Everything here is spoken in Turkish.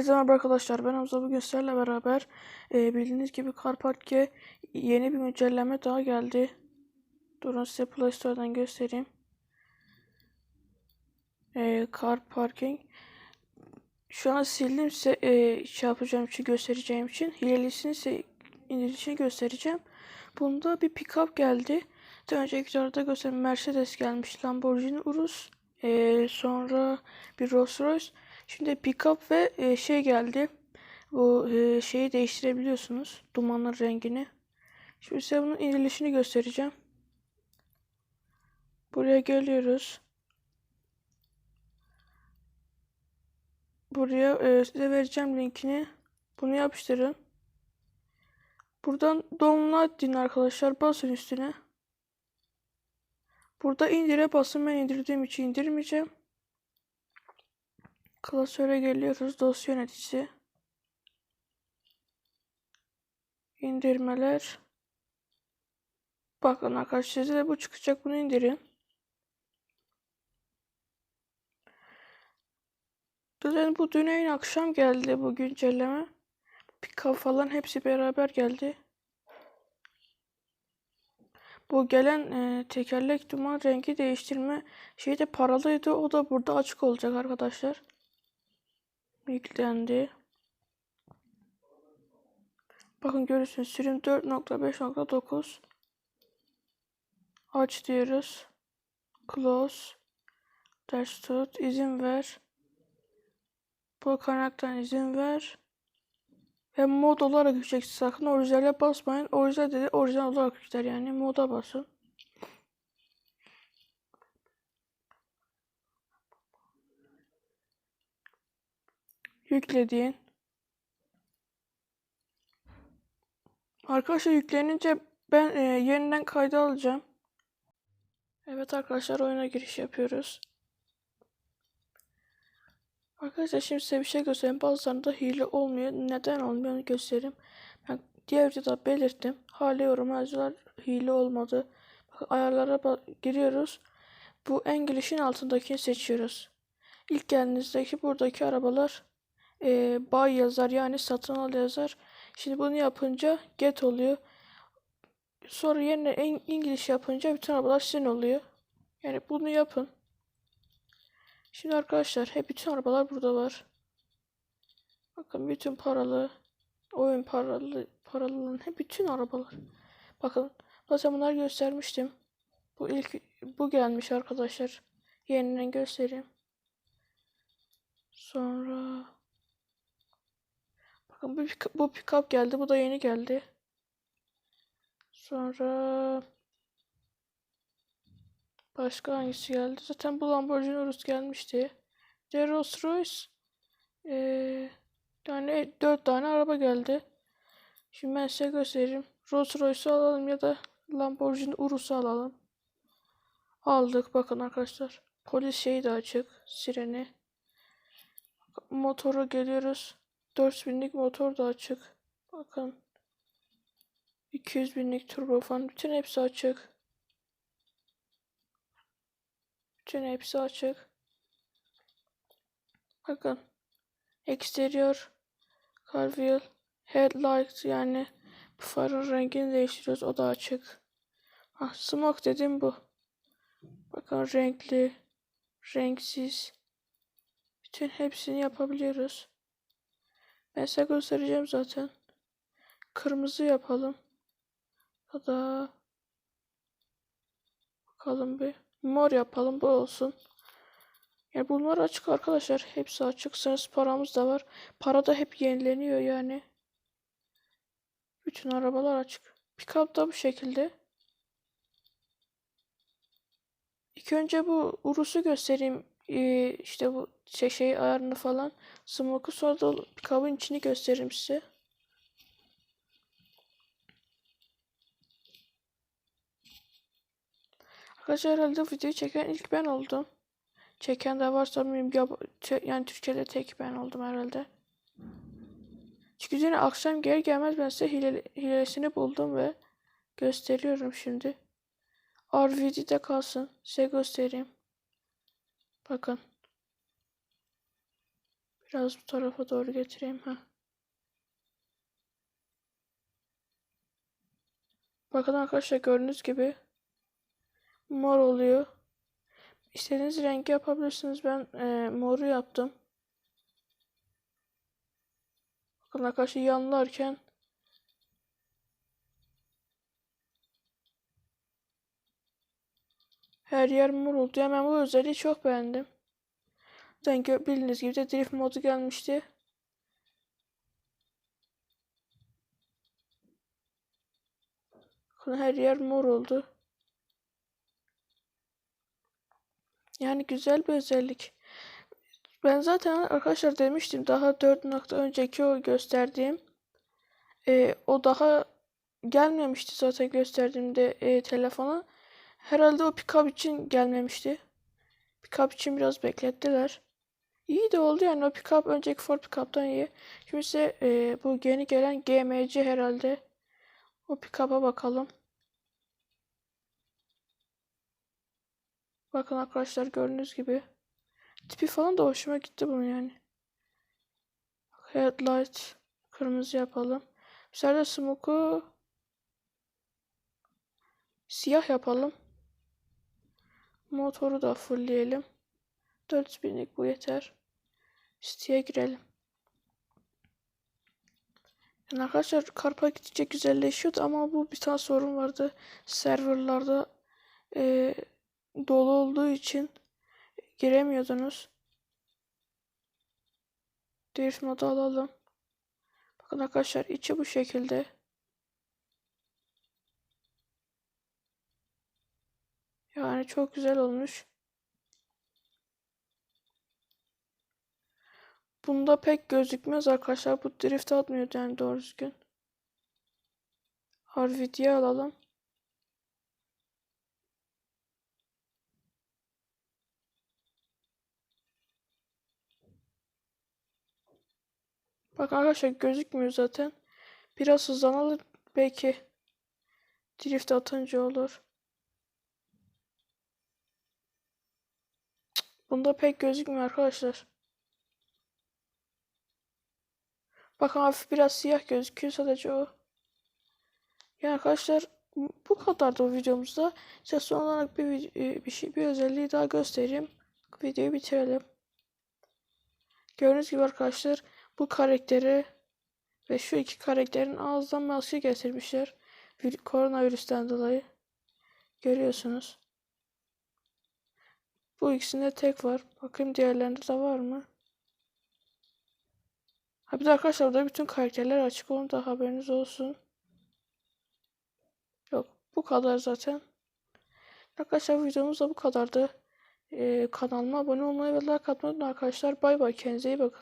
Herkese merhaba arkadaşlar. Ben Hamza. Bugün sizlerle beraber e, bildiğiniz gibi Car Park'e yeni bir güncelleme daha geldi. Durun size Play Store'dan göstereyim. E, Car Parking. Şu an sildim size e, şey yapacağım için göstereceğim için. Hilelisini size indirilişini göstereceğim. Bunda bir pickup geldi. Daha önceki videoda gösterdim. Mercedes gelmiş. Lamborghini Urus. E, sonra bir Rolls Royce. Şimdi pickup ve e, şey geldi. Bu e, şeyi değiştirebiliyorsunuz. Dumanın rengini. Şimdi size bunun indirilişini göstereceğim. Buraya geliyoruz. Buraya e, size vereceğim linkini. Bunu yapıştırın. Buradan download din arkadaşlar. Basın üstüne. Burada indire basın. Ben indirdiğim için indirmeyeceğim. Klasöre geliyoruz. Dosya yöneticisi. İndirmeler. Bakın arkadaşlar size bu çıkacak. Bunu indirin. Zaten bu dün akşam geldi bu güncelleme. Pika falan hepsi beraber geldi. Bu gelen e, tekerlek duman rengi değiştirme şeyi de paralıydı. O da burada açık olacak arkadaşlar. Yüklendi. Bakın görürsünüz sürüm 4.5.9 Aç diyoruz. Close. Ters tut. izin ver. Bu kaynaktan izin ver. Ve mod olarak yükleceksin. Sakın orijinale basmayın. Orijinal dedi orijinal olarak yükler yani. Moda basın. Yüklediğin. Arkadaşlar yüklenince ben e, yeniden kayda alacağım. Evet arkadaşlar oyuna giriş yapıyoruz. Arkadaşlar şimdi size bir şey göstereyim. Bazılarında hile olmuyor. Neden olmuyor onu göstereyim. Ben diğer videoda belirttim. Hala yorum yazıyorlar. Hile olmadı. Bakın ayarlara giriyoruz. Bu en girişin altındakini seçiyoruz. İlk geldiğinizdeki buradaki arabalar e, buy yazar yani satın al yazar. Şimdi bunu yapınca get oluyor. Sonra yerine İngiliz yapınca bütün arabalar sizin oluyor. Yani bunu yapın. Şimdi arkadaşlar hep bütün arabalar burada var. Bakın bütün paralı, oyun paralı, paralının hep bütün arabalar. Bakın zaten bunları göstermiştim. Bu ilk bu gelmiş arkadaşlar. Yeniden göstereyim. Sonra bakın bu bu pickup geldi. Bu da yeni geldi. Sonra başka hangisi geldi? Zaten bu Lamborghini Urus gelmişti. De Rolls Royce ee, yani dört tane araba geldi. Şimdi ben size göstereyim. Rolls Royce'u alalım ya da Lamborghini Urus'u alalım. Aldık bakın arkadaşlar. Polis şeyi de açık. Sireni. Motoru geliyoruz. 4000'lik motor da açık. Bakın. 200 binlik turbo fan. Bütün hepsi açık. Bütün hepsi açık. Bakın. Exterior. Car wheel. Headlight yani bu farın rengini değiştiriyoruz. O da açık. Ah, smoke dedim bu. Bakın renkli, renksiz. Bütün hepsini yapabiliyoruz. Ben size göstereceğim zaten. Kırmızı yapalım. Ya bakalım bir. Mor yapalım bu olsun. Yani bunlar açık arkadaşlar. Hepsi açık. Sınırsız paramız da var. Para da hep yenileniyor yani. Bütün arabalar açık. Pickup da bu şekilde. İlk önce bu Urus'u göstereyim. Ee, işte bu şey, şey ayarını falan. Smoke'u sonra da pickup'ın içini gösteririm size. Arkadaşlar herhalde videoyu çeken ilk ben oldum. Çeken de varsa bilmiyorum. Ya, yani Türkiye'de tek ben oldum herhalde. Çünkü yine akşam gelir gelmez ben size hile, hilesini buldum ve gösteriyorum şimdi. RVD'de kalsın. Size göstereyim. Bakın. Biraz bu tarafa doğru getireyim. ha. Bakın arkadaşlar gördüğünüz gibi mor oluyor. İstediğiniz rengi yapabilirsiniz. Ben e, moru yaptım. Bakın arkadaşlar yanlarken her yer mor oldu. Ben bu özelliği çok beğendim. Gö- bildiğiniz gibi de drift modu gelmişti. Her yer mor oldu. Yani güzel bir özellik. Ben zaten arkadaşlar demiştim daha 4 nokta önceki o gösterdiğim e, o daha gelmemişti zaten gösterdiğimde e, telefona. Herhalde o pick-up için gelmemişti. Pick-up için biraz beklettiler. İyi de oldu yani o pick-up önceki Ford pick-up'tan iyi. Şimdi ise e, bu yeni gelen GMC herhalde. O pick-up'a bakalım. Bakın arkadaşlar gördüğünüz gibi. Tipi falan da hoşuma gitti bunun yani. Headlight kırmızı yapalım. Bu sefer de smoke'u siyah yapalım. Motoru da fullleyelim. 4000'lik bu yeter. Siteye girelim. Yani arkadaşlar karpa gidince güzelleşiyordu ama bu bir tane sorun vardı. Serverlarda eee, dolu olduğu için giremiyordunuz. Drift modu alalım. Bakın arkadaşlar içi bu şekilde. Yani çok güzel olmuş. Bunda pek gözükmez arkadaşlar. Bu drift atmıyor yani doğru düzgün. RVD'ye alalım. Bak arkadaşlar gözükmüyor zaten. Biraz hızlanalım belki drift atınca olur. Bunda pek gözükmüyor arkadaşlar. Bakın hafif biraz siyah gözüküyor sadece o. Yani arkadaşlar bu kadar da videomuzda. Size son olarak bir, e, bir şey bir özelliği daha göstereyim. Videoyu bitirelim. Gördüğünüz gibi arkadaşlar bu karakteri ve şu iki karakterin ağızdan maske getirmişler. Vir- Koronavirüsten dolayı. Görüyorsunuz. Bu ikisinde tek var. Bakayım diğerlerinde de var mı? Ha bir de arkadaşlar burada bütün karakterler açık. Onun da haberiniz olsun. Yok bu kadar zaten. Arkadaşlar videomuz da bu kadardı. Ee, kanalıma abone olmayı ve like atmayı unutmayın arkadaşlar. Bay bay kendinize iyi bakın.